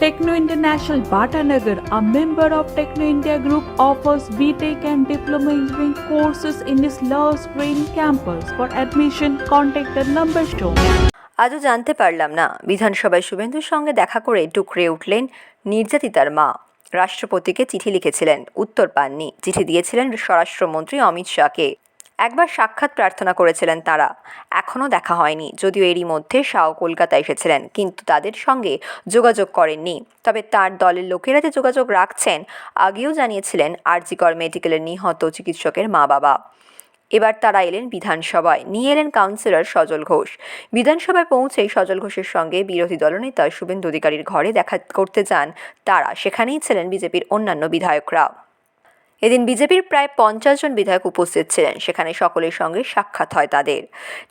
Techno International Bhatanagar, a member of Techno India Group, offers BTEC and Diploma Engineering courses in its Love Green campus. For admission, contact the number shown. আজও জানতে পারলাম না বিধানসভায় শুভেন্দুর সঙ্গে দেখা করে ডুকরে উঠলেন নির্যাতিতার মা রাষ্ট্রপতিকে চিঠি লিখেছিলেন উত্তর পাননি চিঠি দিয়েছিলেন স্বরাষ্ট্রমন্ত্রী অমিত শাহকে একবার সাক্ষাৎ প্রার্থনা করেছিলেন তারা। এখনও দেখা হয়নি, যদিও এরই মধ্যে শাহ কলকাতা এসেছিলেন, কিন্তু তাদের সঙ্গে যোগাযোগ করেননি। তবে তার দলের লোকেরা যে যোগাযোগ রাখছেন, আগেও জানিয়েছিলেন আরজিকর মেডিকেলের নিহত চিকিৎসকের মা বাবা এবার তারা এলেন বিধানসভায়, নিয়ে এলেন কাউন্সিলর সজল ঘোষ। বিধানসভায় পৌঁছেই সজল ঘোষের সঙ্গে বিরোধী দলনেতা শুভেন্দু অধিকারীর ঘরে দেখা করতে যান তারা। সেখানেই ছিলেন বিজেপির অন্যান্য বিধায়করা। এদিন বিজেপির প্রায় পঞ্চাশ জন বিধায়ক উপস্থিত ছিলেন। সেখানে সকলের সঙ্গে সাক্ষাৎ হয় তাদের।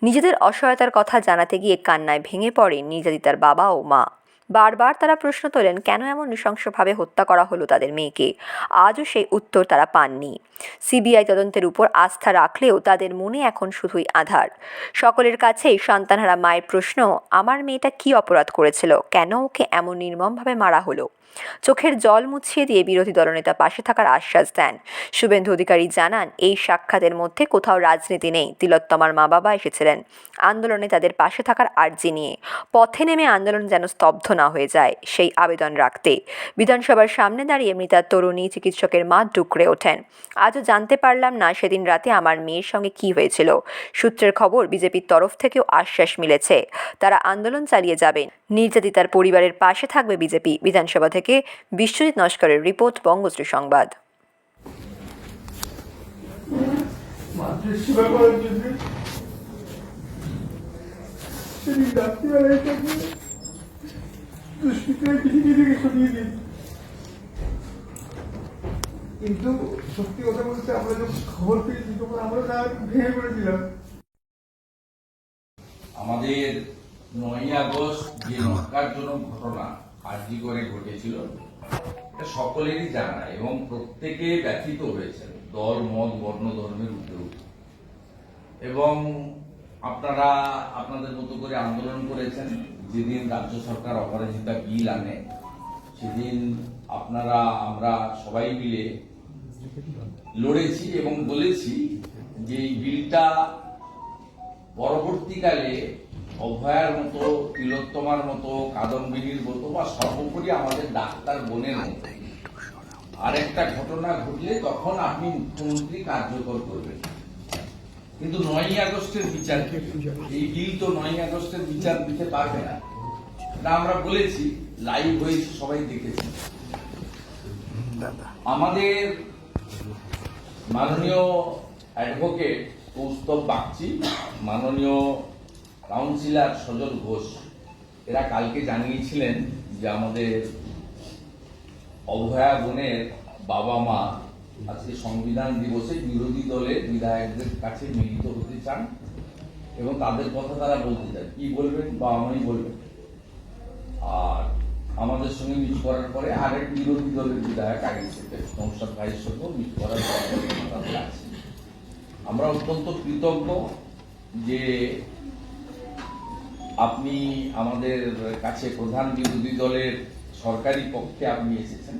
নিজেদের অসহায়তার কথা জানাতে গিয়ে কান্নায় ভেঙে পড়ে নির্যাতিতার বাবা ও মা। বারবার তারা প্রশ্ন তোলেন, কেন এমন নৃশংসভাবে হত্যা করা হলো তাদের মেয়েকে? আজও সেই উত্তর তারা পাননি। সিবিআই তদন্তের উপর আস্থা রাখলেও তাদের মনে এখন শুধুই আধার। সকলের কাছেই সন্তানহারা মায়ের প্রশ্ন, আমার মেয়েটা কী অপরাধ করেছিল? কেন ওকে এমন নির্মমভাবে মারা হলো? চোখের জল মুছিয়ে দিয়ে বিরোধী দলনেতা পাশে থাকার আশ্বাস দেন। শুভেন্দু অধিকারী জানান, এই সাক্ষাতের মধ্যে কোথাও রাজনীতি নেই। তিলোত্তমার মা বাবা এসেছিলেন। আন্দোলনে তাদের পাশে থাকার আর্জি নিয়ে। পথে নেমে আন্দোলন যেন স্তব্ধ না হয়ে যায় সেই আবেদন রাখতে। বিধানসভার সামনে দাঁড়িয়ে মৃতার তরুণী চিকিৎসকের মা ডুকরে ওঠেন। আজও জানতে পারলাম না সেদিন রাতে আমার মেয়ের সঙ্গে কি হয়েছিল। সূত্রের খবর, বিজেপির তরফ থেকেও আশ্বাস মিলেছে। তারা আন্দোলন চালিয়ে যাবেন। নির্যাতিতার পরিবারের পাশে থাকবে বিজেপি। বিধানসভা থেকে বিশ্বজিৎ নস্করের রিপোর্ট বঙ্গশ্রী সংবাদ। মাতৃ সেবা করার জন্য রাত্রিবেলায় কিন্তু সত্যি কথা বলতে আমরা যখন খবর পেয়েছি তখন আমরা ভেঙে পড়েছিলাম। আমাদের নয় আগস্ট যে নক্কারজনক ঘটনা আর্জি করে ঘটেছিল এটা সকলেরই জানা এবং প্রত্যেকে ব্যথিত হয়েছেন। দল মত বর্ণ ধর্মের উঠে এবং আপনারা আপনাদের মতো করে আন্দোলন করেছেন, যেদিন রাজ্য সরকার অপরাজিতা বিল আনে, সেদিন আপনারা, আমরা সবাই মিলে লড়েছি এবং বলেছি যে এই বিলটা পরবর্তীকালে অভয়ার মতো, তিলোত্তমার মতো, কাদম্বিনীর মতো বা সর্বোপরি আমাদের ডাক্তার বোনের মতো। আরেকটা ঘটনা ঘটলে তখন আপনি মুখ্যমন্ত্রী কার্যকর করবেন। কিন্তু নয়ই আগস্টের বিচার এই বিল তো নয়ই আগস্টের বিচার দিতে পারবে না। এটা আমরা বলেছি লাইভ হয়েছে, সবাই দেখেছি। আমাদের মাননীয় অ্যাডভোকেট কৌস্তব বাগচি, মাননীয় কাউন্সিলর সজল ঘোষ, এরা কালকে জানিয়েছিলেন যে আমাদের অভয়া বোনের বাবা মা আজকে সংবিধান দিবসে বিরোধী দলের বিধায়কদের কাছে মিলিত হতে চান এবং তাদের কথা তারা বলতে চান কি বলবেন বাবা মাই বলবেন? আর আমাদের সঙ্গে মিট করার পরে আরেক বিরোধী দলের বিধায়ক আগে নৌসাদ ভাইয়ের সঙ্গে মিট করার পরে আমরা অত্যন্ত কৃতজ্ঞ যে আপনি আমাদের কাছে প্রধান বিরোধী দলের সরকারি পক্ষে আপনি এসেছেন।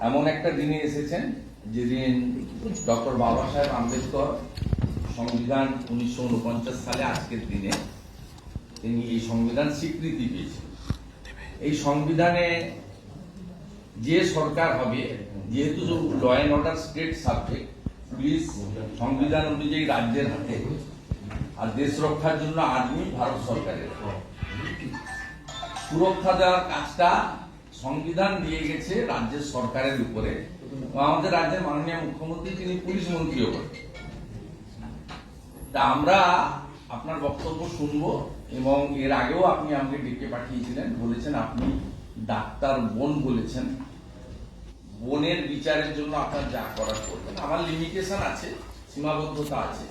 এমন একটা দিনে এসেছেন যেদিন ডক্টর বাবা সাহেব আম্বেদকর সংবিধান উনিশশো উনপঞ্চাশ সালে আজকের দিনে তিনি এই সংবিধান স্বীকৃতি পেয়েছেন এই সংবিধানে যে সরকার হবে, যেহেতু law and order state subject police সংবিধান অনুযায়ী রাজ্যের হাতে আর দেশ রক্ষার জন্য আর্মি ভারত সরকারের সুরক্ষা দেওয়ার কাজটা সংবিধান দিয়ে গেছে রাজ্যের সরকারের উপরে। আমাদের রাজ্যের মাননীয় মুখ্যমন্ত্রী, তিনি পুলিশ মন্ত্রীও বটে। তা আমরা আপনার বক্তব্য শুনব এবং এর আগেও আপনি আমাকে ডেকে পাঠিয়েছিলেন, বলেছেন আপনি ডাক্তার বোন বলেছেন। বোনের বিচারের জন্য আপনার যা করার করবেন। আমার লিমিটেশন আছে, সীমাবদ্ধতা আছে।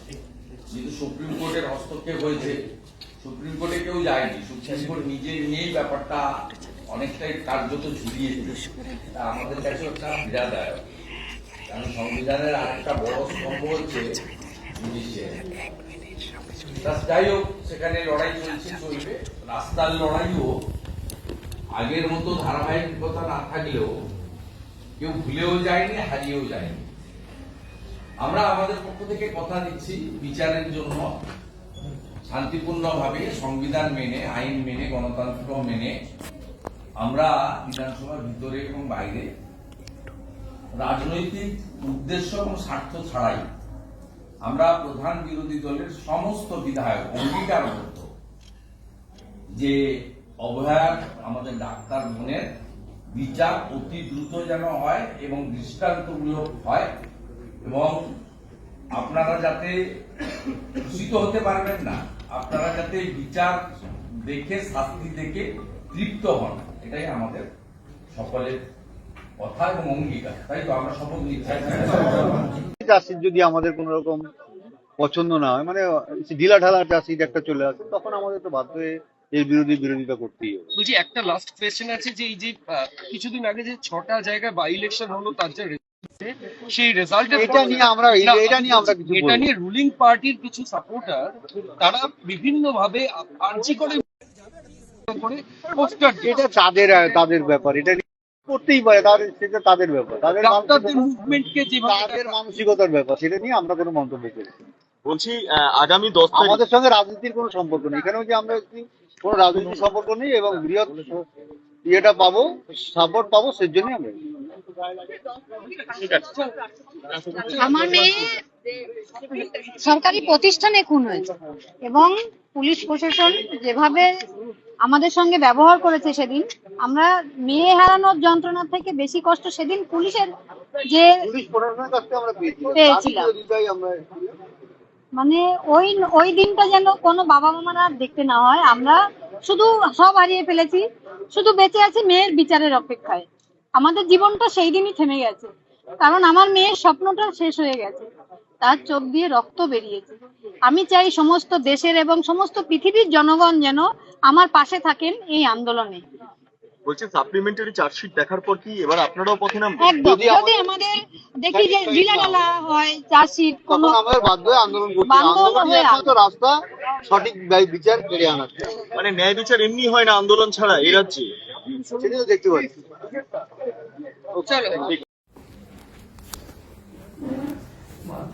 যেহেতু সুপ্রিম কোর্টের হস্তক্ষেপ হয়েছে, সুপ্রিম কোর্টে কেউ যায়নি, সুপ্রিম কোর্ট নিজে নিয়েই ব্যাপারটা অনেকটাই কার্যত ঝুলিয়ে তা আমাদের কাছে একটা পীড়াদায়ক কারণ সংবিধানের আরেকটা বড় স্তম্ভ হচ্ছে যাই হোক, সেখানে লড়াই চলছে, চলবে। রাস্তার লড়াইও আগের মতো ধারাবাহিকতা না থাকলেও কেউ ভুলেও যায়নি, হারিয়েও যায়নি। আমরা আমাদের পক্ষ থেকে কথা দিচ্ছি বিচারের জন্য। শান্তিপূর্ণভাবে সংবিধান মেনে, আইন মেনে, গণতন্ত্র মেনে আমরা বিধানসভার ভিতরে এবং বাইরে রাজনৈতিক উদ্দেশ্য এবং স্বার্থ ছাড়াই আমরা প্রধান বিরোধী দলের সমস্ত বিধায়ক অঙ্গীকারবদ্ধ। যে অবহেয়ার আমাদের ডাক্তার বোনের বিচার অতি দ্রুত যেন হয় এবং দৃষ্টান্তমূলক হয় এবং আপনারা যাতে খুশিত হতে পারবেন না, আপনারা যাতে বিচার দেখে, শাস্তি দেখে তৃপ্ত হন। এটাই আমাদের সকলের কথা এবং অঙ্গীকার। তাই তো আমরা শপথ নিচ্ছি চাষির যদি আমাদের কোন রকম পছন্দ না হয় মানে ঢিলা ঢালা চাষির একটা চলে আসে তখন আমাদের তো বাধ্য হয়ে এর বিরোধী বিরোধিতা করতেই হবে। বলছি একটা লাস্ট কোয়েশ্চেন আছে যে এই যে কিছুদিন আগে যে ছটা জায়গায় বাই ইলেকশন হলো তার যে সেই রেজাল্টে এটা নিয়ে আমরা এটা নিয়ে আমরা কিছু এটা নিয়ে রুলিং পার্টির কিছু সাপোর্টার তারা বিভিন্ন ভাবে আর্জি করে এটা তাদের তাদের ব্যাপার। এটা করতেই পারে তাদের সেটা তাদের ব্যাপার। তাদের মুভমেন্টকে তাদের মানসিকতার ব্যাপার সেটা নিয়ে আমরা কোনো মন্তব্য করি বলছি আগামী দশ আমাদের সঙ্গে রাজনীতির কোনো সম্পর্ক নেই। এখানেও যে আমরা কোনো রাজনীতির সম্পর্ক নেই এবং বৃহৎ ইয়েটা পাবো সাপোর্ট পাবো সেজন্যই আমরা আমার মেয়ে সরকারি প্রতিষ্ঠানে খুন হয়েছে এবং পুলিশ প্রশাসন যেভাবে আমাদের সঙ্গে ব্যবহার করেছে সেদিন। আমরা মেয়ে হারানোর যন্ত্রণা থেকে বেশি কষ্ট সেদিন পুলিশের যে পেয়েছিলাম। মানে ওই ওই দিনটা যেন কোনো বাবা মামারা দেখতে না হয়। আমরা শুধু সব হারিয়ে ফেলেছি। শুধু বেঁচে আছি মেয়ের বিচারের অপেক্ষায়। আমাদের জীবনটা সেই দিনই থেমে গেছে। কারণ আমার মেয়ের স্বপ্নটা শেষ হয়ে গেছে। তার চোখ দিয়ে রক্ত বেরিয়েছে। আমি চাই সমস্ত দেশের এবং সমস্ত পৃথিবীর জনগণ যেন আমার পাশে থাকেন এই আন্দোলনে। বলছি সাপ্লিমেন্টারি চার্জশিট দেখার পর কি এবার আপনারাও পথে নামবেন? একদম। যদি আমাদের দেখি যে হয়। চার্জশিট কোনো আমাদের বাধ্য হয়ে আন্দোলন করতে হয়ে একমাত্র রাস্তা সঠিক বিচার ফিরে আনার। মানে ন্যায় বিচার এমনি হয় না আন্দোলন ছাড়া এই রাজ্যে? সেটা দেখতে পাচ্ছি মাতৃ